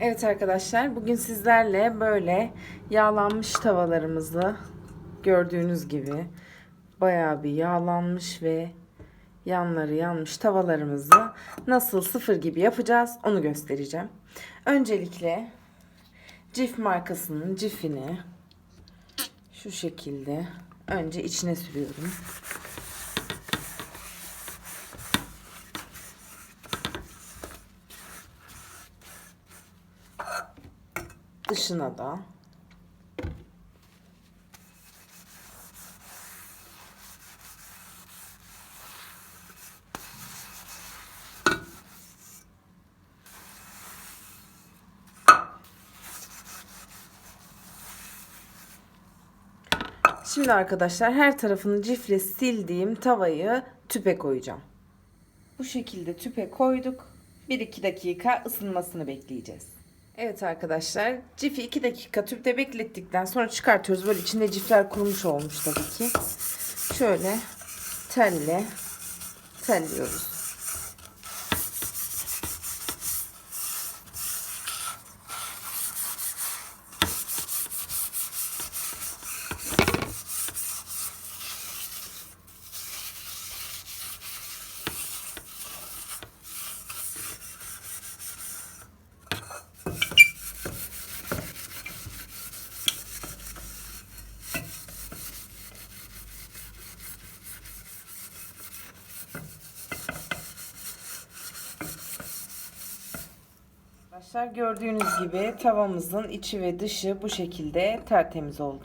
Evet arkadaşlar bugün sizlerle böyle yağlanmış tavalarımızı gördüğünüz gibi bayağı bir yağlanmış ve yanları yanmış tavalarımızı nasıl sıfır gibi yapacağız onu göstereceğim. Öncelikle Cif markasının cifini şu şekilde önce içine sürüyorum. Dışına da Şimdi arkadaşlar her tarafını cifle sildiğim tavayı tüpe koyacağım. Bu şekilde tüpe koyduk. 1-2 dakika ısınmasını bekleyeceğiz. Evet arkadaşlar cifi 2 dakika tüpte beklettikten sonra çıkartıyoruz. Böyle içinde cifler kurumuş olmuş tabii ki. Şöyle telle telliyoruz. Arkadaşlar gördüğünüz gibi tavamızın içi ve dışı bu şekilde tertemiz oldu.